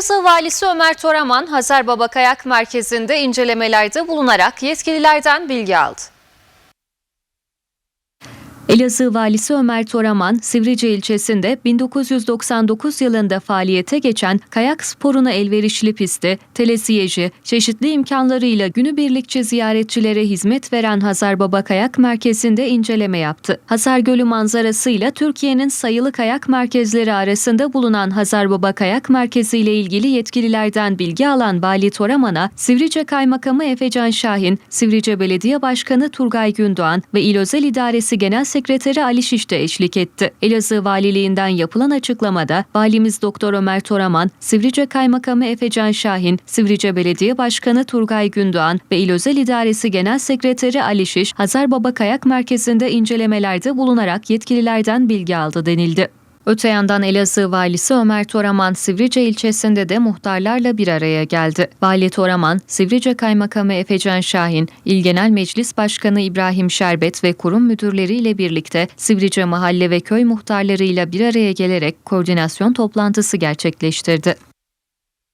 Elazığ Valisi Ömer Toraman, Hazar Baba Kayak Merkezi'nde incelemelerde bulunarak yetkililerden bilgi aldı. Elazığ Valisi Ömer Toraman, Sivrice ilçesinde 1999 yılında faaliyete geçen kayak sporuna elverişli pisti, telesiyeci, çeşitli imkanlarıyla günübirlikçe ziyaretçilere hizmet veren Hazar Baba Kayak Merkezi'nde inceleme yaptı. Hazar Gölü manzarasıyla Türkiye'nin sayılı kayak merkezleri arasında bulunan Hazar Baba Kayak Merkezi ile ilgili yetkililerden bilgi alan Vali Toraman'a Sivrice Kaymakamı Efecan Şahin, Sivrice Belediye Başkanı Turgay Gündoğan ve İl Özel İdaresi Genel Sekreteri Ali Şiş de eşlik etti. Elazığ Valiliğinden yapılan açıklamada Valimiz Doktor Ömer Toraman, Sivrice Kaymakamı Efecan Şahin, Sivrice Belediye Başkanı Turgay Gündoğan ve İl Özel İdaresi Genel Sekreteri Ali Şiş, Hazar Baba Kayak Merkezi'nde incelemelerde bulunarak yetkililerden bilgi aldı denildi. Öte yandan Elazığ Valisi Ömer Toraman Sivrice ilçesinde de muhtarlarla bir araya geldi. Vali Toraman, Sivrice Kaymakamı Efecan Şahin, İl Genel Meclis Başkanı İbrahim Şerbet ve kurum müdürleriyle birlikte Sivrice mahalle ve köy muhtarlarıyla bir araya gelerek koordinasyon toplantısı gerçekleştirdi.